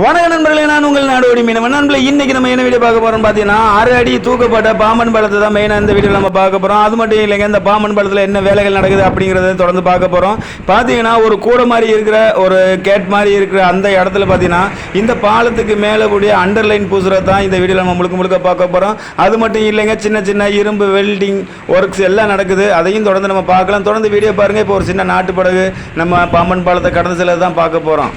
வணக்க நண்பர்களே நான் உங்கள் நாடோடி மீனவன். நண்பர்களே இன்னைக்கு நம்ம என்ன வீடியோ பார்க்க போறோம் பார்த்தீங்கன்னா அரை அடி தூக்கப்பட்ட பாம்பன் பாலத்தை தான் மெயினாக இந்த வீடியோ நம்ம பார்க்க போறோம். அது மட்டும் இல்லைங்க இந்த பாம்பன் பாலத்தில் என்ன வேலைகள் நடக்குது அப்படிங்கிறத தொடர்ந்து பார்க்க போறோம். பார்த்தீங்கன்னா ஒரு கூடை மாதிரி இருக்கிற ஒரு கேட் மாதிரி இருக்கிற அந்த இடத்துல பார்த்தீங்கன்னா இந்த பாலத்துக்கு மேலே கூடிய அண்டர்லைன் பூசுறது தான் இந்த வீடியோவில் நம்ம முழுக்க முழுக்க பார்க்க போறோம். அது மட்டும் இல்லைங்க சின்ன சின்ன இரும்பு வெல்டிங் ஒர்க்ஸ் எல்லாம் நடக்குது. அதையும் தொடர்ந்து நம்ம பார்க்கலாம். தொடர்ந்து வீடியோ பாருங்க. இப்போ ஒரு சின்ன நாட்டு படகு நம்ம பாம்பன் பாலத்தை கடந்து செல்ல தான் பார்க்க போறோம்.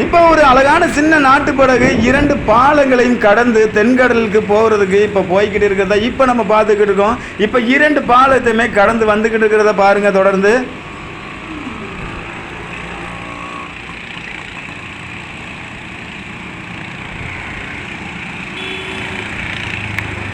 இப்போ ஒரு அழகான சின்ன நாட்டு படகு இரண்டு பாலங்களையும் கடந்து தென்கடலுக்கு போகிறதுக்கு இப்போ போய்கிட்டு இருக்கிறத இப்போ நம்ம பார்த்துக்கிட்டு இருக்கோம். இப்போ இரண்டு பாலத்தையுமே கடந்து வந்துக்கிட்டு இருக்கிறத பாருங்கள் தொடர்ந்து.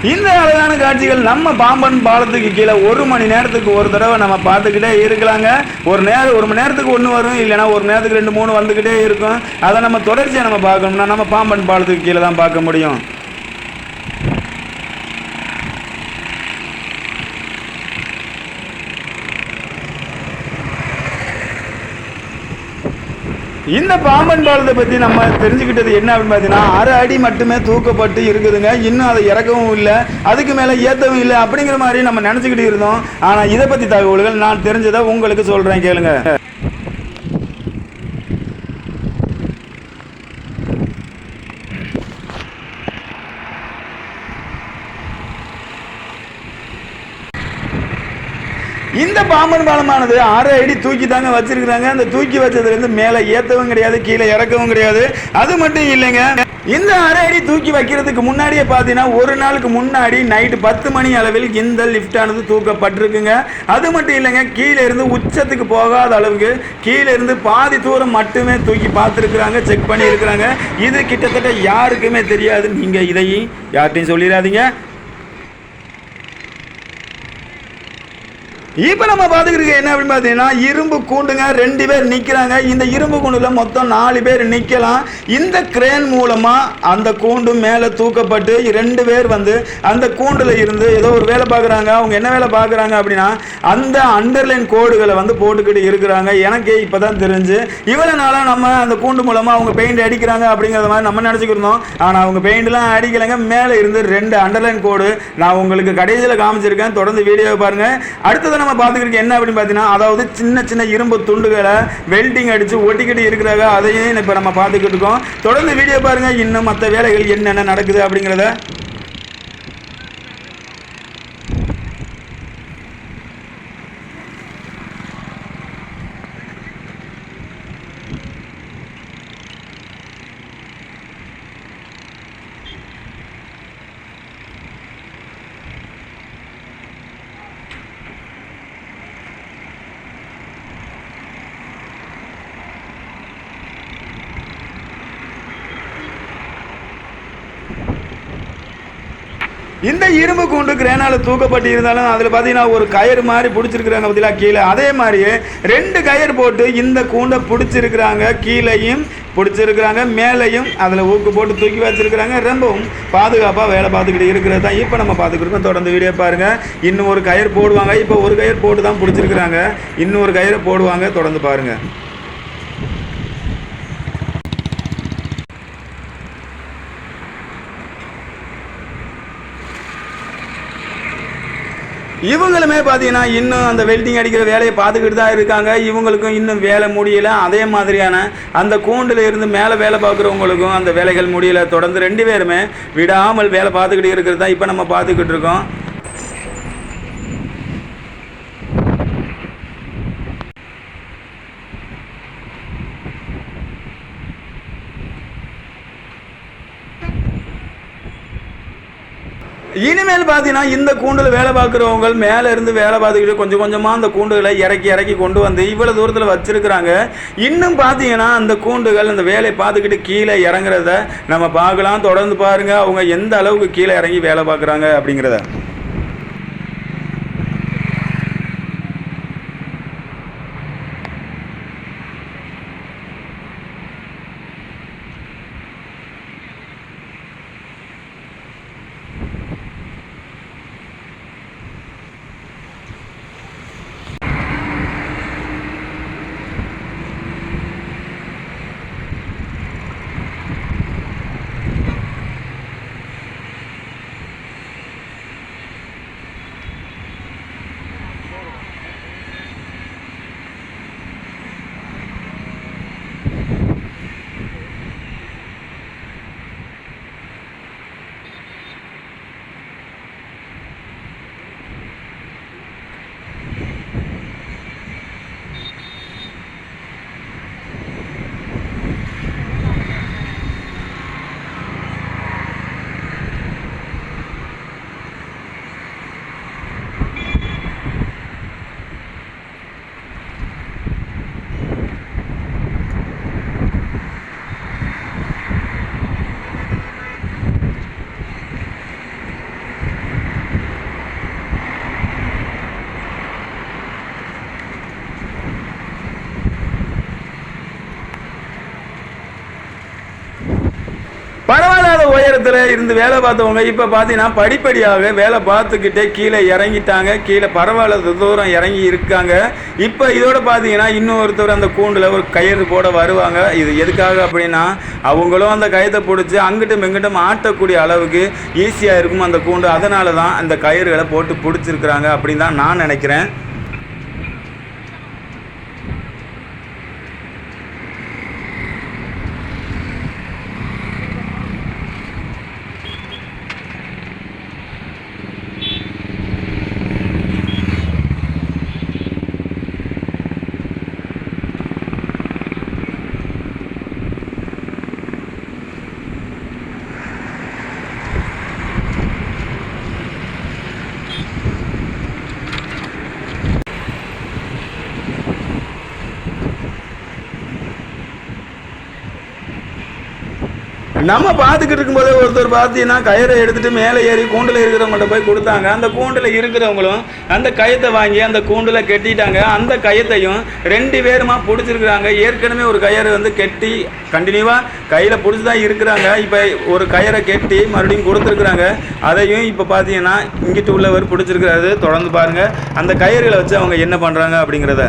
இந்த அழகான காட்சிகள் நம்ம பாம்பன் பாலத்துக்கு கீழே ஒரு மணி நேரத்துக்கு ஒரு தடவை நம்ம பார்த்துக்கிட்டே இருக்கலாங்க. ஒரு நேரம் ஒரு மணி நேரத்துக்கு ஒன்று வரும் இல்லைன்னா ஒரு நேரத்துக்கு ரெண்டு மூணு வந்துக்கிட்டே இருக்கும். அதை நம்ம தொடர்ச்சியாக நம்ம பார்க்கணும்னா நம்ம பாம்பன் பாலத்துக்கு கீழே தான் பார்க்க முடியும். இந்த பாம்பன் பாலத்தை பற்றி நம்ம தெரிஞ்சுக்கிட்டது என்ன அப்படின்னு பார்த்தீங்கன்னா அரை அடி மட்டுமே தூக்கப்பட்டு இருக்குதுங்க. இன்னும் அதை இறக்கவும் இல்லை. அதுக்கு மேலே ஏற்றவும் இல்லை அப்படிங்கிற மாதிரி நம்ம நினச்சிக்கிட்டு இருந்தோம். ஆனால் இதை பற்றி தகவல்கள் நான் தெரிஞ்சதை உங்களுக்கு சொல்கிறேன் கேளுங்க. இந்த பாம்பன் பாலமானது அரை அடி தூக்கி தாங்க வச்சிருக்கிறாங்க. அந்த தூக்கி வச்சதுலேருந்து மேலே ஏற்றவும் கிடையாது கீழே இறக்கவும் கிடையாது. அது மட்டும் இல்லைங்க. இந்த அரை அடி தூக்கி வைக்கிறதுக்கு முன்னாடியே பார்த்தீங்கன்னா ஒரு நாளுக்கு முன்னாடி நைட்டு பத்து மணி அளவில் இந்த லிஃப்டானது தூக்கப்பட்டிருக்குங்க. அது மட்டும் இல்லைங்க கீழே இருந்து உச்சத்துக்கு போகாத அளவுக்கு கீழே இருந்து பாதி தூரம் மட்டுமே தூக்கி பார்த்துருக்குறாங்க செக் பண்ணியிருக்கிறாங்க. இது கிட்டத்தட்ட யாருக்குமே தெரியாது. நீங்கள் இதையும் யார்கிட்டையும் சொல்லிடாதீங்க. இப்போ நம்ம பார்த்துக்கிட்டு என்ன அப்படின்னு பார்த்தீங்கன்னா இரும்பு கூண்டுங்க ரெண்டு பேர் நிற்கிறாங்க இந்த இரும்பு கூண்டில் மொத்தம் நாலு பேர் நிற்கலாம் இந்த கிரேன் மூலமாக அந்த கூண்டு மேலே தூக்கப்பட்டு ரெண்டு பேர் வந்து அந்த கூண்டில் இருந்து ஏதோ ஒரு வேலை பார்க்குறாங்க அவங்க என்ன வேலை பார்க்குறாங்க அப்படின்னா அந்த அண்டர்லைன் கோடுகளை வந்து போட்டுக்கிட்டு இருக்கிறாங்க. எனக்கே இப்போ தான் தெரிஞ்சு. இவ்வளோ நாளாக நம்ம அந்த கூண்டு மூலமாக அவங்க பெயிண்ட் அடிக்கிறாங்க அப்படிங்கிறத மாதிரி நம்ம நினச்சிக்கிருந்தோம் ஆனால் அவங்க பெயிண்ட்லாம் அடிக்கலைங்க. மேலே இருந்து ரெண்டு அண்டர்லைன் கோடு நான் உங்களுக்கு கடைசியில் காமிச்சிருக்கேன். தொடர்ந்து வீடியோவை பாருங்கள் அடுத்தது நம்ம பார்த்துக்கிட்டு என்ன அப்படின்னு பார்த்தீங்கன்னா அதாவது சின்ன சின்ன இரும்பு துண்டுகளை வெல்டிங் அடித்து ஒட்டிக்கிட்டு இருக்கிறாங்க. அதையும் இப்போ நம்ம பார்த்துக்கிட்டு இருக்கோம். தொடர்ந்து வீடியோ பாருங்கள் இன்னும் மற்ற வேலைகள் என்னென்ன நடக்குது அப்படிங்கிறத இந்த இரும்பு கூண்டு கிரேனால தூக்கப்பட்டு இருந்தாலும் அதில் பார்த்தீங்கன்னா ஒரு கயிறு மாதிரி பிடிச்சிருக்கிறாங்க பார்த்தீங்களா கீழே. அதே மாதிரியே ரெண்டு கயிறு போட்டு இந்த கூண்டை பிடிச்சிருக்கிறாங்க கீழேயும் பிடிச்சிருக்கிறாங்க மேலேயும் அதில் ஊக்கு போட்டு தூக்கி வச்சிருக்கிறாங்க. ரொம்பவும் பாதுகாப்பாக வேலை பார்த்துக்கிட்டு இருக்கிறது தான். இப்போ நம்ம பார்த்துக்கிட்டு தொடர்ந்து வீடியோ பாருங்கள் இன்னும் ஒரு கயிறு போடுவாங்க. இப்போ ஒரு கயிறு போட்டு தான் பிடிச்சிருக்கிறாங்க. இன்னும் ஒரு கயிறை போடுவாங்க. தொடர்ந்து பாருங்கள் இவங்களுமே பார்த்தீங்கன்னா இன்னும் அந்த வெல்டிங் அடிக்கிற வேலையை பார்த்துக்கிட்டு தான் இருக்காங்க. இவங்களுக்கும் இன்னும் வேலை முடியல. அதே மாதிரியான அந்த கூண்டில் இருந்து மேலே வேலை பார்க்குறவங்களுக்கும் அந்த வேலைகள் முடியல. தொடர்ந்து ரெண்டு பேருமே விடாமல் வேலை பார்த்துக்கிட்டு இருக்கிறது தான் இப்போ நம்ம பார்த்துக்கிட்டு இருக்கோம். இனிமேல் பார்த்தீங்கன்னா இந்த கூண்டில் வேலை பார்க்குறவங்க மேலே இருந்து வேலை பார்த்துக்கிட்டு கொஞ்சம் கொஞ்சமாக அந்த கூண்டுகளை இறக்கி இறக்கி கொண்டு வந்து இவ்வளோ தூரத்தில் வச்சுருக்கிறாங்க. இன்னும் பார்த்தீங்கன்னா அந்த கூண்டுகள் அந்த வேலையை பார்த்துக்கிட்டு கீழே இறங்குறத நம்ம பார்க்கலாம். தொடர்ந்து பாருங்க அவங்க எந்த அளவுக்கு கீழே இறங்கி வேலை பார்க்குறாங்க அப்படிங்கிறத பரவாயில்லாத உயரத்தில் இருந்து வேலை பார்த்தவங்க இப்போ பார்த்தீங்கன்னா படிப்படியாக வேலை பார்த்துக்கிட்டே கீழே இறங்கிட்டாங்க. கீழே பரவாயில்ல தூரம் இறங்கி இருக்காங்க. இப்போ இதோட பார்த்தீங்கன்னா இன்னொருத்தர் அந்த கூண்டில் ஒரு கயிறு போட வருவாங்க. இது எதுக்காக அப்படின்னா அவங்களும் அந்த கயத்தை பிடிச்சி அங்கிட்டும் இங்கிட்டும் ஆட்டக்கூடிய அளவுக்கு ஈஸியாக இருக்கும் அந்த கூண்டு. அதனால தான் அந்த கயிறுகளை போட்டு பிடிச்சிருக்கிறாங்க அப்படின்னு தான் நான் நினைக்கிறேன். நம்ம பார்த்துக்கிட்டு இருக்கும்போதே ஒருத்தர் பார்த்தீங்கன்னா கயிறை எடுத்துட்டு மேலே ஏறி கூண்டில் இருக்கிறவங்கள்ட்ட போய் கொடுத்தாங்க. அந்த கூண்டில் இருக்கிறவங்களும் அந்த கயத்தை வாங்கி அந்த கூண்டில் கட்டிட்டாங்க. அந்த கயத்தையும் ரெண்டு பேருமா பிடிச்சிருக்கிறாங்க. ஏற்கனவே ஒரு கயிறு வந்து கெட்டி கண்டினியூவாக கையில் பிடிச்சி தான் இருக்கிறாங்க. இப்போ ஒரு கயிறை கெட்டி மறுபடியும் கொடுத்துருக்குறாங்க. அதையும் இப்போ பார்த்தீங்கன்னா இங்கிட்டு உள்ளவர் பிடிச்சிருக்கிறாரு. தொடர்ந்து பாருங்கள் அந்த கயிறுகளை வச்சு அவங்க என்ன பண்ணுறாங்க அப்படிங்கிறத.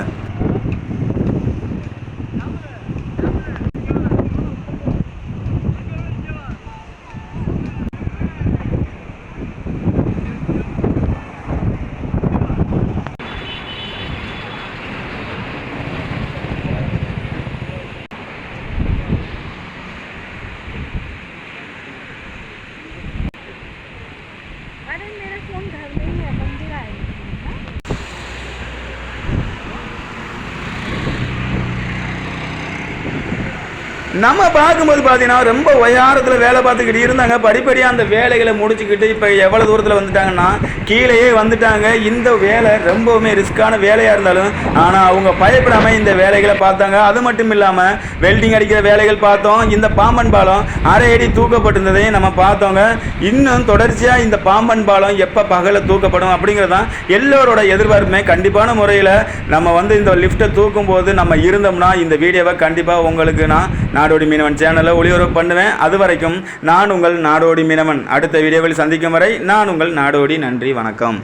நம்ம பார்க்கும்போது பார்த்தீங்கன்னா ரொம்ப உயரத்தில் வேலை பார்த்துக்கிட்டு இருந்தாங்க. படிப்படியாக அந்த வேலைகளை முடிச்சுக்கிட்டு இப்போ எவ்வளோ தூரத்தில் வந்துட்டாங்கன்னா கீழேயே வந்துட்டாங்க. இந்த வேலை ரொம்பவுமே ரிஸ்க்கான வேலையாக இருந்தாலும் ஆனால் அவங்க பயப்படாமல் இந்த வேலைகளை பார்த்தாங்க. அது மட்டும் இல்லாமல் வெல்டிங் அடிக்கிற வேலைகள் பார்த்தோம். இந்த பாம்பன் பாலம் அரை அடி தூக்கப்பட்டிருந்ததையும் நம்ம பார்த்தோங்க. இன்னும் தொடர்ச்சியாக இந்த பாம்பன் பாலம் எப்போ பகலில் தூக்கப்படும் அப்படிங்கிறது தான் எல்லோரோட எதிர்பார்ப்புமே. கண்டிப்பான முறையில் நம்ம வந்து இந்த லிஃப்ட்டை தூக்கும் போது நம்ம இருந்தோம்னா இந்த வீடியோவை கண்டிப்பாக உங்களுக்கு நான் நாடோடி மீனவன் சேனலில் ஒளிபரப்பு பண்ணுவேன். அது வரைக்கும் நான் உங்கள் நாடோடி மீனவன். அடுத்த வீடியோவில் சந்திக்கும் வரை நான் உங்கள் நாடோடி. நன்றி வணக்கம்.